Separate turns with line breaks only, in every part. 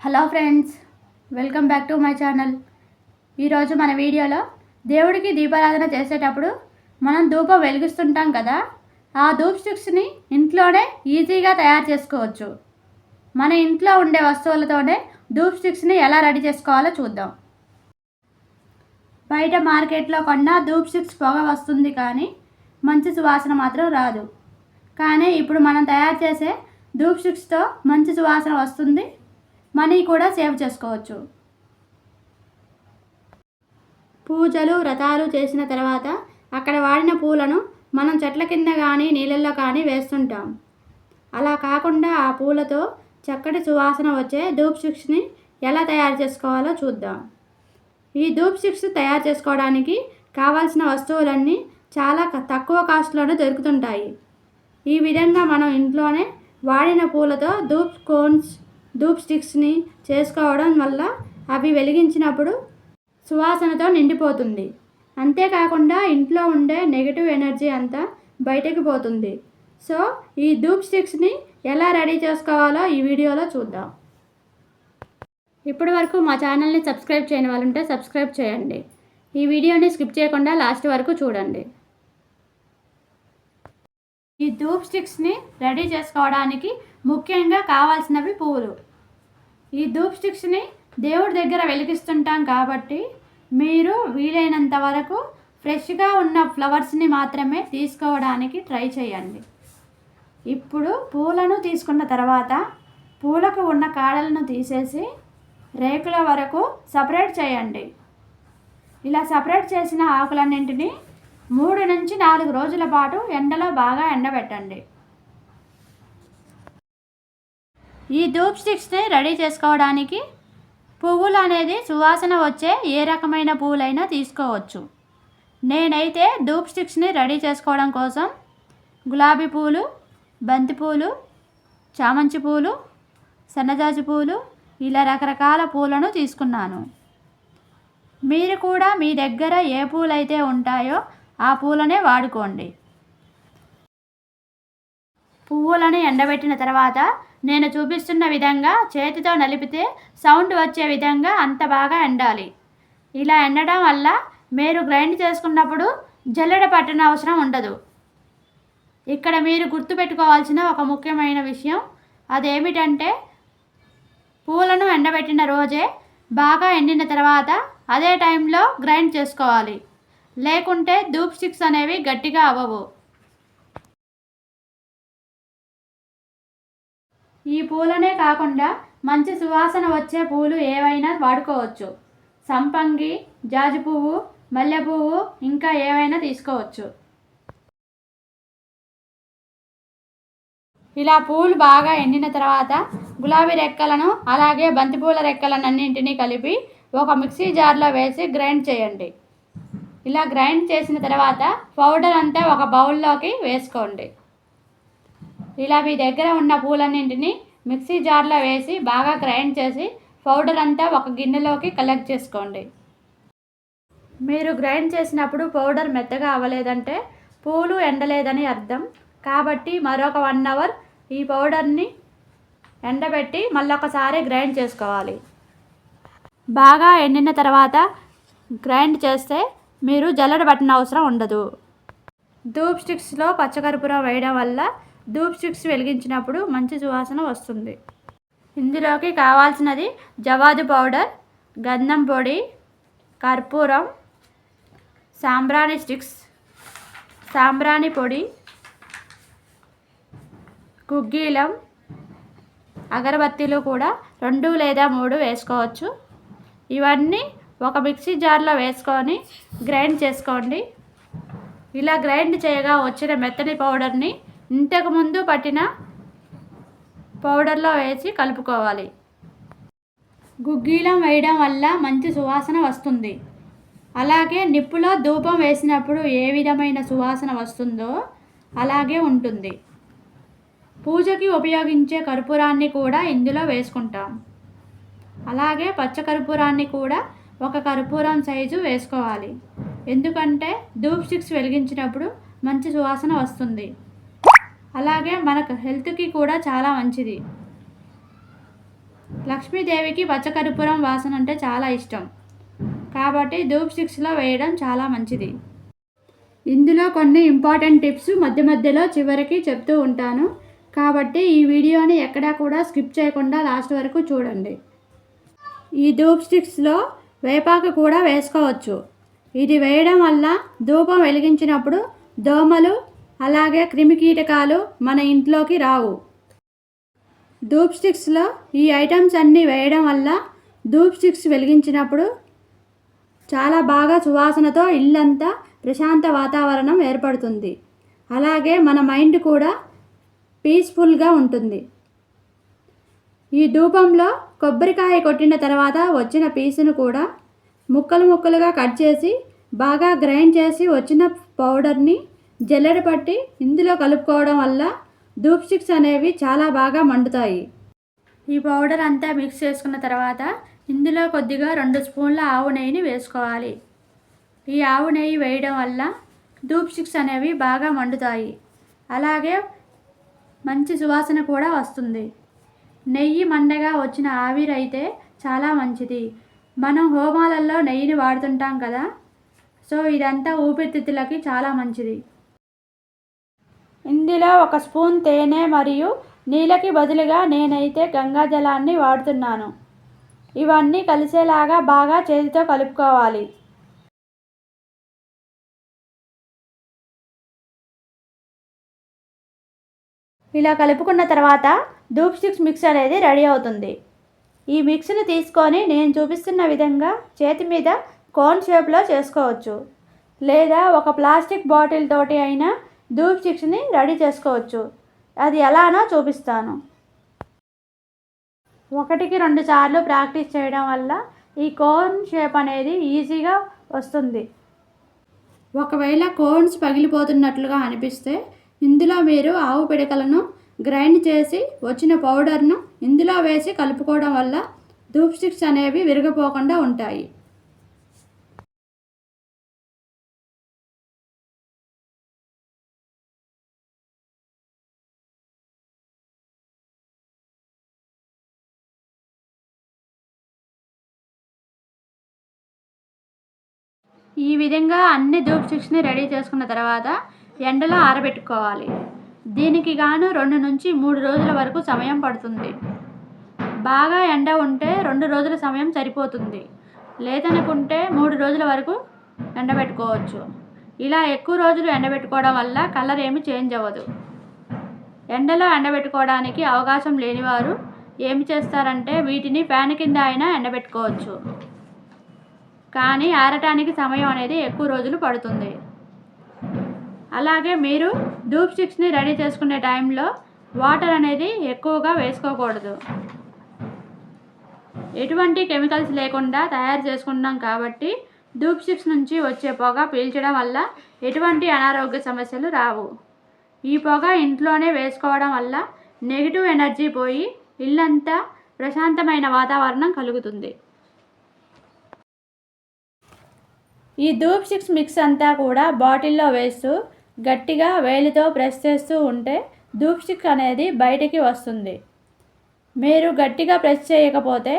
Hello friends welcome back to my channel. ఈరోజు మన వీడియోలో దేవుడికి దీపారాధన చేసేటప్పుడు మనం ధూపం వెలిగిస్తుంటాం కదా ఆ ధూప్ స్టిక్స్ని ఇంట్లోనే ఈజీగా తయారు చేసుకోవచ్చు. మన ఇంట్లో ఉండే వస్తువులతోనే ధూప్ స్టిక్స్ని ఎలా రెడీ చేసుకోవాలో చూద్దాం. బయట మార్కెట్లో కొన్నా ధూప్ స్టిక్స్ పొగ వస్తుంది కానీ మంచి సువాసన మాత్రం రాదు. కానీ ఇప్పుడు మనం తయారు చేసే ధూప్ స్టిక్స్తో మంచి సువాసన వస్తుంది మనీ కూడా సేవ్ చేసుకోవచ్చు. పూజలు వ్రతాలు చేసిన తర్వాత అక్కడ వాడిన పూలను మనం చెట్ల కింద కానీ నీళ్ళల్లో కానీ వేస్తుంటాం. అలా కాకుండా ఆ పూలతో చక్కటి సువాసన వచ్చే ధూప్ ఎలా తయారు చేసుకోవాలో చూద్దాం. ఈ ధూప్ తయారు చేసుకోవడానికి కావాల్సిన వస్తువులన్నీ చాలా తక్కువ కాస్ట్లోనే దొరుకుతుంటాయి. ఈ విధంగా మనం ఇంట్లోనే వాడిన పూలతో ధూప్ కోన్స్ ధూప్ స్టిక్స్ని చేసుకోవడం వల్ల అవి వెలిగించినప్పుడు సువాసనతో నిండిపోతుంది. అంతేకాకుండా ఇంట్లో ఉండే నెగిటివ్ ఎనర్జీ అంతా బయటకు పోతుంది. సో ఈ ధూప్ స్టిక్స్ని ఎలా రెడీ చేసుకోవాలో ఈ వీడియోలో చూద్దాం. ఇప్పటి వరకు మా ఛానల్ని సబ్స్క్రైబ్ చేయని వాళ్ళు ఉంటే సబ్స్క్రైబ్ చేయండి. ఈ వీడియోని స్కిప్ చేయకుండా లాస్ట్ వరకు చూడండి. ఈ ధూప్ స్టిక్స్ని రెడీ చేసుకోవడానికి ముఖ్యంగా కావాల్సినవి పువ్వులు ఈ ధూప్ స్టిక్స్ని దేవుడి దగ్గర వెలిగిస్తుంటాం కాబట్టి మీరు వీలైనంత వరకు ఫ్రెష్గా ఉన్న ఫ్లవర్స్ని మాత్రమే తీసుకోవడానికి ట్రై చేయండి. ఇప్పుడు పూలను తీసుకున్న తర్వాత పూలకు ఉన్న కాడలను తీసేసి రేకుల వరకు సపరేట్ చేయండి. ఇలా సపరేట్ చేసిన ఆకులన్నింటినీ మూడు నుంచి నాలుగు రోజుల పాటు ఎండలో బాగా ఎండబెట్టండి. ఈ ధూప్ స్టిక్స్ని రెడీ చేసుకోవడానికి పువ్వులు అనేది సువాసన వచ్చే ఏ రకమైన పువ్వులైనా తీసుకోవచ్చు. నేనైతే ధూప్ స్టిక్స్ని రెడీ చేసుకోవడం కోసం గులాబీ పూలు బంతి పూలు చామంతి పూలు సన్నజాజి పూలు ఇలా రకరకాల పూలను తీసుకున్నాను. మీరు కూడా మీ దగ్గర ఏ పూలైతే ఉంటాయో ఆ పూలనే వాడుకోండి. పువ్వులను ఎండబెట్టిన తర్వాత నేను చూపిస్తున్న విధంగా చేతితో నలిపితే సౌండ్ వచ్చే విధంగా అంత బాగా ఎండాలి. ఇలా ఎండడం వల్ల మీరు గ్రైండ్ చేసుకున్నప్పుడు జల్లెడ పట్టిన అవసరం ఉండదు. ఇక్కడ మీరు గుర్తుపెట్టుకోవాల్సిన ఒక ముఖ్యమైన విషయం అదేమిటంటే పూలను ఎండబెట్టిన రోజే బాగా ఎండిన తర్వాత అదే టైంలో గ్రైండ్ చేసుకోవాలి. లేకుంటే ధూప్ స్టిక్స్ అనేవి గట్టిగా అవ్వవు ఈ పూలనే కాకుండా మంచి సువాసన వచ్చే పూలు ఏవైనా వాడుకోవచ్చు. సంపంగి జాజి పువ్వు మల్లె పువ్వు ఇంకా ఏవైనా తీసుకోవచ్చు. ఇలా పూలు బాగా ఎండిన తర్వాత గులాబీ రెక్కలను అలాగే బంతిపూల రెక్కలన్నింటినీ కలిపి ఒక మిక్సీ జార్లో వేసి గ్రైండ్ చేయండి. ఇలా గ్రైండ్ చేసిన తర్వాత పౌడర్ అంతా ఒక బౌల్లోకి వేసుకోండి. ఇలా మీ దగ్గర ఉన్న పూలన్నింటినీ మిక్సీ జార్లో వేసి బాగా గ్రైండ్ చేసి పౌడర్ అంతా ఒక గిన్నెలోకి కలెక్ట్ చేసుకోండి. మీరు గ్రైండ్ చేసినప్పుడు పౌడర్ మెత్తగా అవ్వలేదంటే పూలు ఎండలేదని అర్థం. కాబట్టి మరొక వన్ అవర్ ఈ పౌడర్ని ఎండబెట్టి మళ్ళొకసారి గ్రైండ్ చేసుకోవాలి. బాగా ఎండిన తర్వాత గ్రైండ్ చేస్తే మీరు జల్లెడ పట్టిన అవసరం ఉండదు. ధూప్ స్టిక్స్లో పచ్చకర్పూరం వేయడం వల్ల ధూప్ స్టిక్స్ వెలిగించినప్పుడు మంచి సువాసన వస్తుంది. ఇందులోకి కావాల్సినది జవాదు పౌడర్ గంధం పొడి కర్పూరం సాంబ్రాణి స్టిక్స్ సాంబ్రాణి పొడి కుగ్గీలం అగరబత్తీలు కూడా రెండు లేదా మూడు వేసుకోవచ్చు. ఇవన్నీ ఒక మిక్సీ జార్లో వేసుకొని గ్రైండ్ చేసుకోండి. ఇలా గ్రైండ్ చేయగా వచ్చిన మెత్తని పౌడర్ని ఇంతకుముందు పట్టిన పౌడర్లో వేసి కలుపుకోవాలి. గుగ్గీలం వేయడం వల్ల మంచి సువాసన వస్తుంది. అలాగే నిప్పులో ధూపం వేసినప్పుడు ఏ విధమైన సువాసన వస్తుందో అలాగే ఉంటుంది. పూజకి ఉపయోగించే కర్పూరాన్ని కూడా ఇందులో వేసుకుంటాం. అలాగే పచ్చ కర్పూరాన్ని కూడా ఒక కర్పూరం సైజు వేసుకోవాలి. ఎందుకంటే ధూప్ స్టిక్స్ వెలిగించినప్పుడు మంచి సువాసన వస్తుంది. అలాగే మనకు హెల్త్కి కూడా చాలా మంచిది. లక్ష్మీదేవికి పచ్చకర్పూరం వాసన అంటే చాలా ఇష్టం. కాబట్టి ధూప్ స్టిక్స్లో వేయడం చాలా మంచిది. ఇందులో కొన్ని ఇంపార్టెంట్ టిప్స్ మధ్య మధ్యలో చివరికి చెప్తూ ఉంటాను. కాబట్టి ఈ వీడియోని ఎక్కడా కూడా స్కిప్ చేయకుండా లాస్ట్ వరకు చూడండి. ఈ ధూప్ స్టిక్స్లో వేపాకు కూడా వేసుకోవచ్చు. ఇది వేయడం వల్ల ధూపం వెలిగించినప్పుడు దోమలు అలాగే క్రిమికీటకాలు మన ఇంట్లోకి రావు. ధూప్ స్టిక్స్లో ఈ ఐటమ్స్ అన్నీ వేయడం వల్ల ధూప్ స్టిక్స్ వెలిగించినప్పుడు చాలా బాగా సువాసనతో ఇల్లంతా ప్రశాంత వాతావరణం ఏర్పడుతుంది. అలాగే మన మైండ్ కూడా పీస్ఫుల్గా ఉంటుంది. ఈ ధూపంలో కొబ్బరికాయ కొట్టిన తర్వాత వచ్చిన పీసును కూడా ముక్కలు ముక్కలుగా కట్ చేసి బాగా గ్రైండ్ చేసి వచ్చిన పౌడర్ని జల్లెడ పట్టి ఇందులో కలుపుకోవడం వల్ల ధూప్ స్టిక్స్ అనేవి చాలా బాగా మండుతాయి. ఈ పౌడర్ అంతా మిక్స్ చేసుకున్న తర్వాత ఇందులో కొద్దిగా రెండు స్పూన్ల ఆవు నెయ్యిని వేసుకోవాలి. ఈ ఆవు నెయ్యి వేయడం వల్ల ధూప్ స్టిక్స్ అనేవి బాగా మండుతాయి. అలాగే మంచి సువాసన కూడా వస్తుంది. నెయ్యి మండగా వచ్చిన ఆవిరైతే చాలా మంచిది. మనం హోమాలలో నెయ్యిని వాడుతుంటాం కదా? సో ఇదంతా ఊపిరితిత్తులకి చాలా మంచిది. ఇందులో ఒక స్పూన్ తేనె మరియు నీళ్ళకి బదులుగా నేనైతే గంగా జలాన్ని వాడుతున్నాను. ఇవన్నీ కలిసేలాగా బాగా చేతితో కలుపుకోవాలి. ఇలా కలుపుకున్న తర్వాత ధూప్ స్టిక్స్ మిక్స్ అనేది రెడీ అవుతుంది. ఈ మిక్స్ని తీసుకొని నేను చూపిస్తున్న విధంగా చేతి మీద కోన్ షేప్లో చేసుకోవచ్చు. లేదా ఒక ప్లాస్టిక్ బాటిల్ తోటి అయినా ధూప్ స్టిక్స్ని రెడీ చేసుకోవచ్చు. అది ఎలానో చూపిస్తాను. ఒకటికి రెండు సార్లు ప్రాక్టీస్ చేయడం వల్ల ఈ కోన్ షేప్ అనేది ఈజీగా వస్తుంది. ఒకవేళ కోన్స్ పగిలిపోతున్నట్లుగా అనిపిస్తే ఇందులో మీరు ఆవు పిడకలను గ్రైండ్ చేసి వచ్చిన పౌడర్ను ఇందులో వేసి కలుపుకోవడం వల్ల ధూప్ స్టిక్స్ అనేవి విరిగిపోకుండా ఉంటాయి. ఈ విధంగా అన్ని ధూప్ స్టిక్స్ని రెడీ చేసుకున్న తర్వాత ఎండలో ఆరబెట్టుకోవాలి. దీనికి గాను రెండు నుంచి మూడు రోజుల వరకు సమయం పడుతుంది. బాగా ఎండ ఉంటే రెండు రోజుల సమయం సరిపోతుంది. లేదనుకుంటే మూడు రోజుల వరకు ఎండబెట్టుకోవచ్చు. ఇలా ఎక్కువ రోజులు ఎండబెట్టుకోవడం వల్ల కలర్ ఏమి చేంజ్ అవ్వదు. ఎండలో ఎండబెట్టుకోవడానికి అవకాశం లేనివారు ఏమి చేస్తారంటే వీటిని ఫ్యాన్ కింద అయినా ఎండబెట్టుకోవచ్చు. కానీ ఆరటానికి సమయం అనేది ఎక్కువ రోజులు పడుతుంది. అలాగే మీరు ధూప్ స్టిక్స్ని రెడీ చేసుకునే టైంలో వాటర్ అనేది ఎక్కువగా వేసుకోకూడదు. ఎటువంటి కెమికల్స్ లేకుండా తయారు చేసుకున్నాం కాబట్టి ధూప్ స్టిక్స్ నుంచి వచ్చే పొగ పీల్చడం వల్ల ఎటువంటి అనారోగ్య సమస్యలు రావు. ఈ పొగ ఇంట్లోనే వేసుకోవడం వల్ల నెగిటివ్ ఎనర్జీ పోయి ఇల్లంతా ప్రశాంతమైన వాతావరణం కలుగుతుంది. ఈ ధూప్ స్టిక్స్ మిక్స్ అంతా కూడా బాటిల్లో వేస్తూ గట్టిగా వేలితో ప్రెస్ చేస్తూ ఉంటే దూప్స్టిక్ అనేది బయటికి వస్తుంది. మీరు గట్టిగా ప్రెస్ చేయకపోతే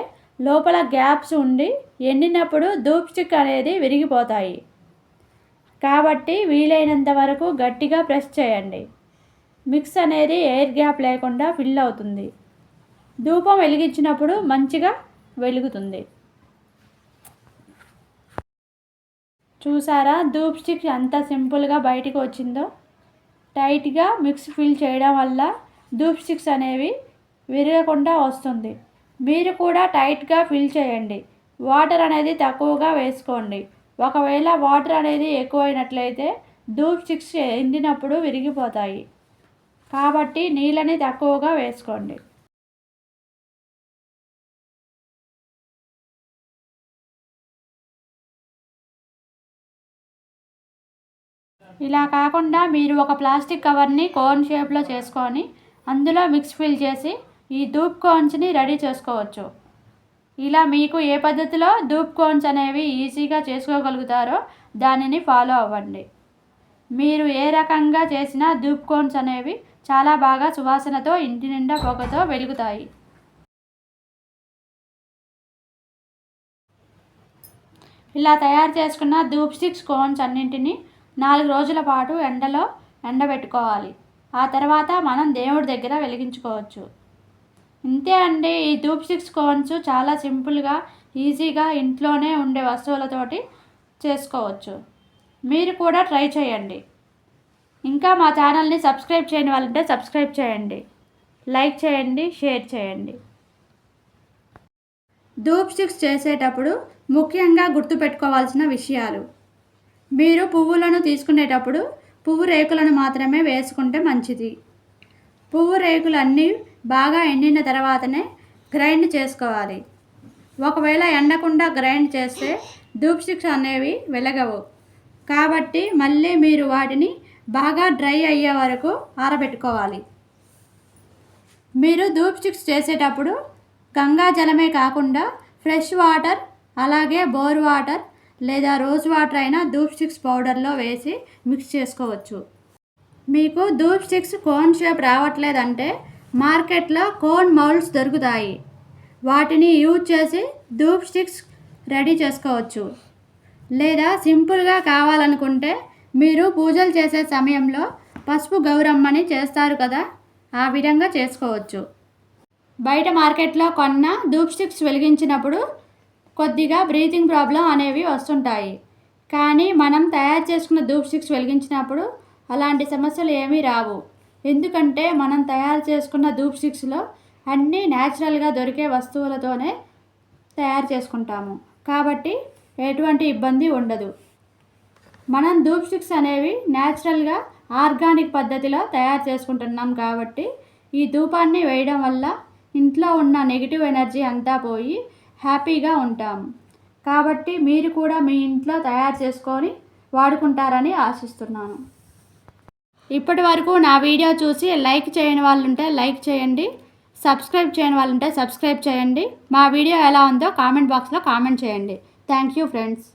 లోపల గ్యాప్స్ ఉండి ఎండినప్పుడు దూప్స్టిక్ అనేది విరిగిపోతాయి. కాబట్టి వీలైనంత వరకు గట్టిగా ప్రెస్ చేయండి. మిక్స్ అనేది ఎయిర్ గ్యాప్ లేకుండా ఫిల్ అవుతుంది. ధూపం వెలిగించినప్పుడు మంచిగా వెలుగుతుంది. చూసారా? ధూప్ స్టిక్ ఎంత సింపుల్గా బయటికి వచ్చిందో. టైట్గా మిక్స్ ఫిల్ చేయడం వల్ల ధూప్ స్టిక్స్ అనేవి విరగకుండా వస్తుంది. మీరు కూడా టైట్గా ఫిల్ చేయండి. వాటర్ అనేది తక్కువగా వేసుకోండి. ఒకవేళ వాటర్ అనేది ఎక్కువైనట్లయితే ధూప్ స్టిక్స్ ఎండినప్పుడు విరిగిపోతాయి. కాబట్టి నీళ్ళని తక్కువగా వేసుకోండి. ఇలా కాకుండా మీరు ఒక ప్లాస్టిక్ కవర్ని కోన్ షేప్లో చేసుకొని అందులో మిక్స్ ఫిల్ చేసి ఈ ధూప్ కోన్స్ని రెడీ చేసుకోవచ్చు. ఇలా మీకు ఏ పద్ధతిలో ధూప్ కోన్స్ అనేవి ఈజీగా చేసుకోగలుగుతారో దానిని ఫాలో అవ్వండి. మీరు ఏ రకంగా చేసినా ధూప్ కోన్స్ అనేవి చాలా బాగా సువాసనతో ఇంటి నిండా పొగతో వెలుగుతాయి. ఇలా తయారు చేసుకున్న ధూప్ స్టిక్స్ కోన్స్ అన్నింటినీ నాలుగు రోజుల పాటు ఎండలో ఎండబెట్టుకోవాలి. ఆ తర్వాత మనం దేవుడి దగ్గర వెలిగించుకోవచ్చు. ఇంతే అండి. ఈ ధూప్ స్టిక్స్ కోన్స్ చాలా సింపుల్గా ఈజీగా ఇంట్లోనే ఉండే వస్తువులతోటి చేసుకోవచ్చు. మీరు కూడా ట్రై చేయండి. ఇంకా మా ఛానల్ని సబ్స్క్రైబ్ చేయని వాళ్ళంటే సబ్స్క్రైబ్ చేయండి. లైక్ చేయండి షేర్ చేయండి. ధూప్ స్టిక్స్ చేసేటప్పుడు ముఖ్యంగా గుర్తుపెట్టుకోవాల్సిన విషయాలు. మీరు పువ్వులను తీసుకునేటప్పుడు పువ్వు రేకులను మాత్రమే వేసుకుంటే మంచిది. పువ్వు రేకులు అన్నీ బాగా ఎండిన తర్వాతనే గ్రైండ్ చేసుకోవాలి. ఒకవేళ ఎండకుండా గ్రైండ్ చేస్తే ధూప్ స్టిక్స్ అనేవి వెలగవు. కాబట్టి మళ్ళీ మీరు వాటిని బాగా డ్రై అయ్యే వరకు ఆరబెట్టుకోవాలి. మీరు ధూప్ స్టిక్స్ చేసేటప్పుడు గంగా జలమే కాకుండా ఫ్రెష్ వాటర్ అలాగే బోర్ వాటర్ లేదా రోజ్ వాటర్ అయినా ధూప్ స్టిక్స్ పౌడర్లో వేసి మిక్స్ చేసుకోవచ్చు. మీకు ధూప్ స్టిక్స్ కోన్ షేప్ రావట్లేదంటే మార్కెట్లో కోన్ మౌల్డ్స్ దొరుకుతాయి. వాటిని యూజ్ చేసి ధూప్ స్టిక్స్ రెడీ చేసుకోవచ్చు. లేదా సింపుల్గా కావాలనుకుంటే మీరు పూజలు చేసే సమయంలో పసుపు గౌరమ్మని చేస్తారు కదా ఆ విధంగా చేసుకోవచ్చు. బయట మార్కెట్లో కొన్న ధూప్ స్టిక్స్ వెలిగించినప్పుడు కొద్దిగా బ్రీతింగ్ ప్రాబ్లం అనేవి వస్తుంటాయి. కానీ మనం తయారు చేసుకున్న ధూప్ స్టిక్స్ వెలిగించినప్పుడు అలాంటి సమస్యలు ఏమీ రావు. ఎందుకంటే మనం తయారు చేసుకున్న ధూప్ స్టిక్స్లో అన్నీ న్యాచురల్గా దొరికే వస్తువులతోనే తయారు చేసుకుంటాము. కాబట్టి ఎటువంటి ఇబ్బంది ఉండదు. మనం ధూప్ స్టిక్స్ అనేవి న్యాచురల్గా ఆర్గానిక్ పద్ధతిలో తయారు చేసుకుంటున్నాం కాబట్టి ఈ ధూపాన్ని వేయడం వల్ల ఇంట్లో ఉన్న నెగిటివ్ ఎనర్జీ అంతా పోయి హ్యాపీగా ఉంటాం. కాబట్టి మీరు కూడా మీ ఇంట్లో తయారు చేసుకొని వాడుకుంటారని ఆశిస్తున్నాను. ఇప్పటి వరకు నా వీడియో చూసి లైక్ చేయని వాళ్ళు ఉంటే లైక్ చేయండి. సబ్స్క్రైబ్ చేయని వాళ్ళు ఉంటే సబ్స్క్రైబ్ చేయండి. మా వీడియో ఎలా ఉందో కామెంట్ బాక్స్లో కామెంట్ చేయండి. Thank you friends.